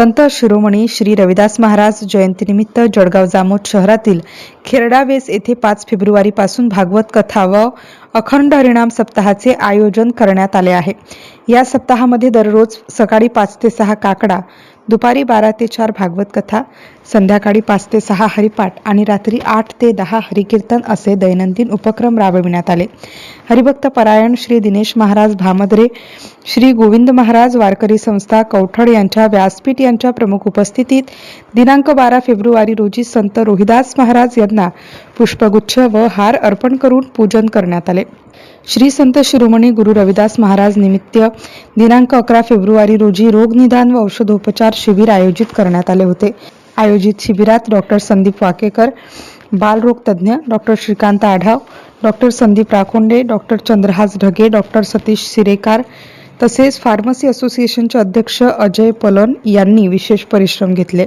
संत शिरोमणी श्री रविदास महाराज जयंतीनिमित्त जळगाव जामोद शहरातील खेरडावेस येथे पाच फेब्रुवारीपासून भागवत कथा व अखंड हरिणाम सप्ताहाचे आयोजन करण्यात आले आहे. या सप्ताहामध्ये दररोज सकाळी पाच ते सहा काकडा दुपारी बारा ते चार भागवत कथा संध्याकाळी पाच ते सहा हरिपाठ आणि रात्री आठ ते दहा हरिकीर्तन असे दैनंदिन उपक्रम राबविण्यात आले. हरिभक्त परायण श्री दिनेश महाराज भामद्रे श्री गोविंद महाराज वारकरी संस्था कौठड यांच्या व्यासपीठ यांच्या प्रमुख उपस्थितीत दिनांक बारा फेब्रुवारी रोजी संत रोहिदास महाराज यांना पुष्पगुच्छ व हार अर्पण करून पूजन करण्यात आले. श्री संत शिरोमणी गुरु रविदास महाराज निमित्त दिनांक अकरा फेब्रुवारी रोजी रोगनिदान व औषधोपचार शिबिर आयोजित करण्यात आले होते. आयोजित शिबिरात डॉक्टर संदीप वाकेकर बालरोग तज्ज्ञ doctor Shrikant Adhav doctor Sandeep Rakhonde doctor Chandrahas Dhage doctor Satish Sirekar तसेच फार्मसी असोसिएशनचे अध्यक्ष अजय पलन यांनी विशेष परिश्रम घेतले.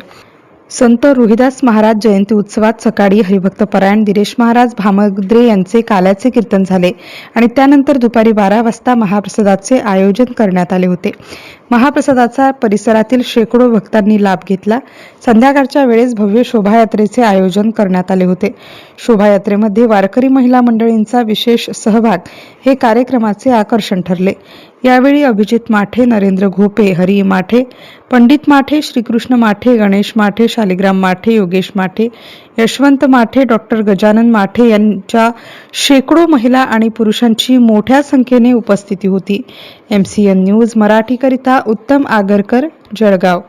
संत रोहिदास महाराज जयंती उत्सवात सकाळी हरिभक्त परायण दिरेश महाराज भामद्रे यांचे काल्याचे कीर्तन झाले आणि त्यानंतर दुपारी बारा वाजता महाप्रसादाचे आयोजन करण्यात आले होते. महाप्रसादाचा परिसरातील शेकडो भक्तांनी लाभ घेतला. संध्याकाळच्या वेळेस भव्य शोभायात्रेचे आयोजन करण्यात आले होते. शोभायात्रेमध्ये वारकरी महिला मंडळींचा विशेष सहभाग हे कार्यक्रमाचे आकर्षण ठरले. यावेळी अभिजित माठे नरेंद्र घोपे हरी माठे पंडित माठे श्रीकृष्ण माठे गणेश माठे शालिग्राम माठे योगेश माठे यशवंत माठे डॉक्टर गजानन माठे यांच्या शेकडो महिला आणि पुरुषांची मोठ्या संख्येने उपस्थिती होती. एम सी एन न्यूज मराठीकरिता उत्तम आगरकर जळगाव.